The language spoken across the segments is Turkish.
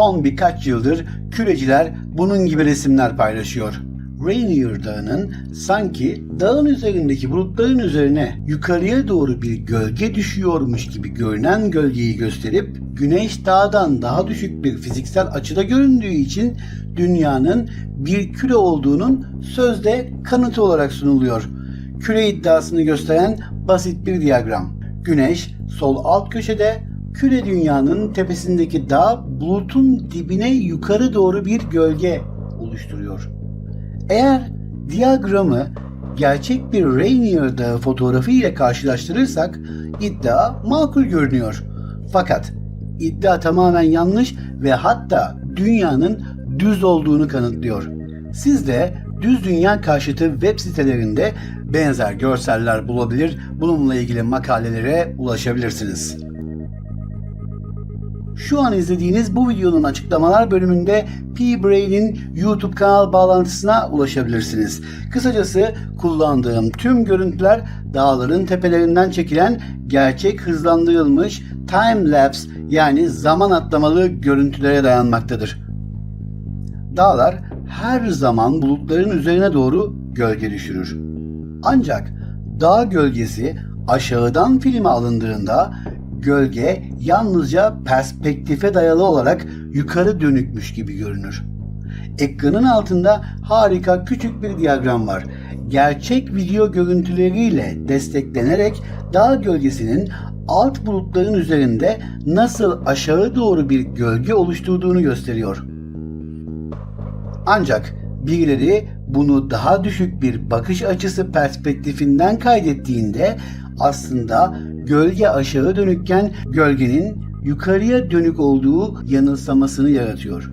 Son birkaç yıldır küreciler bunun gibi resimler paylaşıyor. Rainier Dağı'nın sanki dağın üzerindeki bulutların üzerine yukarıya doğru bir gölge düşüyormuş gibi görünen gölgeyi gösterip güneş dağdan daha düşük bir fiziksel açıda göründüğü için dünyanın bir küre olduğunun sözde kanıtı olarak sunuluyor. Küre iddiasını gösteren basit bir diyagram. Güneş sol alt köşede, küre dünyanın tepesindeki dağ bulutun dibine yukarı doğru bir gölge oluşturuyor. Eğer diyagramı gerçek bir Rainier Dağı fotoğrafı ile karşılaştırırsak iddia makul görünüyor. Fakat iddia tamamen yanlış ve hatta dünyanın düz olduğunu kanıtlıyor. Siz de düz dünya karşıtı web sitelerinde benzer görseller bulabilir, bununla ilgili makalelere ulaşabilirsiniz. Şu an izlediğiniz bu videonun açıklamalar bölümünde P-Brain'in YouTube kanal bağlantısına ulaşabilirsiniz. Kısacası kullandığım tüm görüntüler dağların tepelerinden çekilen gerçek hızlandırılmış time lapse yani zaman atlamalı görüntülere dayanmaktadır. Dağlar her zaman bulutların üzerine doğru gölge düşürür. Ancak dağ gölgesi aşağıdan filme alındığında gölge yalnızca perspektife dayalı olarak yukarı dönükmüş gibi görünür. Ekranın altında harika küçük bir diyagram var. Gerçek video görüntüleriyle desteklenerek dağ gölgesinin alt bulutların üzerinde nasıl aşağı doğru bir gölge oluşturduğunu gösteriyor. Ancak birileri bunu daha düşük bir bakış açısı perspektifinden kaydettiğinde aslında gölge aşağı dönükken gölgenin yukarıya dönük olduğu yanılsamasını yaratıyor.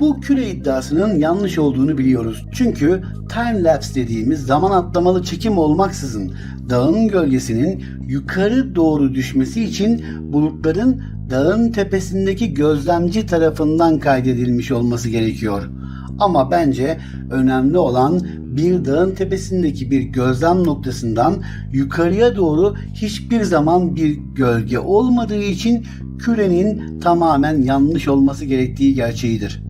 Bu küre iddiasının yanlış olduğunu biliyoruz. Çünkü time lapse dediğimiz zaman atlamalı çekim olmaksızın dağın gölgesinin yukarı doğru düşmesi için bulutların dağın tepesindeki gözlemci tarafından kaydedilmiş olması gerekiyor. Ama bence önemli olan bir dağın tepesindeki bir gözlem noktasından yukarıya doğru hiçbir zaman bir gölge olmadığı için kürenin tamamen yanlış olması gerektiği gerçeğidir.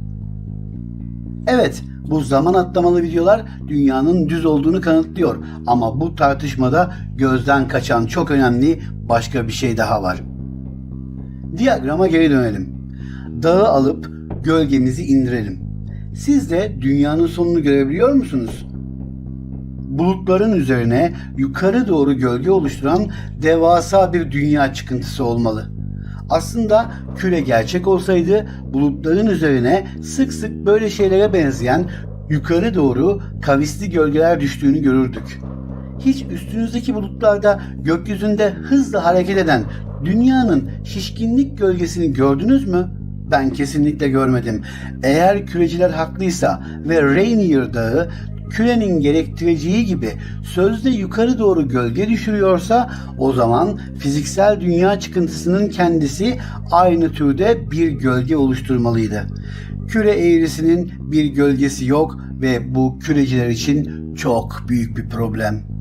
Evet, bu zaman atlamalı videolar dünyanın düz olduğunu kanıtlıyor ama bu tartışmada gözden kaçan çok önemli başka bir şey daha var. Diyagrama geri dönelim. Dağı alıp gölgemizi indirelim. Siz de dünyanın sonunu görebiliyor musunuz? Bulutların üzerine yukarı doğru gölge oluşturan devasa bir dünya çıkıntısı olmalı. Aslında küre gerçek olsaydı bulutların üzerine sık sık böyle şeylere benzeyen yukarı doğru kavisli gölgeler düştüğünü görürdük. Hiç üstünüzdeki bulutlarda gökyüzünde hızla hareket eden dünyanın şişkinlik gölgesini gördünüz mü? Ben kesinlikle görmedim. Eğer küreciler haklıysa ve Rainier Dağı kürenin gerektireceği gibi sözde yukarı doğru gölge düşürüyorsa o zaman fiziksel dünya çıkıntısının kendisi aynı türde bir gölge oluşturmalıydı. Küre eğrisinin bir gölgesi yok ve bu küreciler için çok büyük bir problem.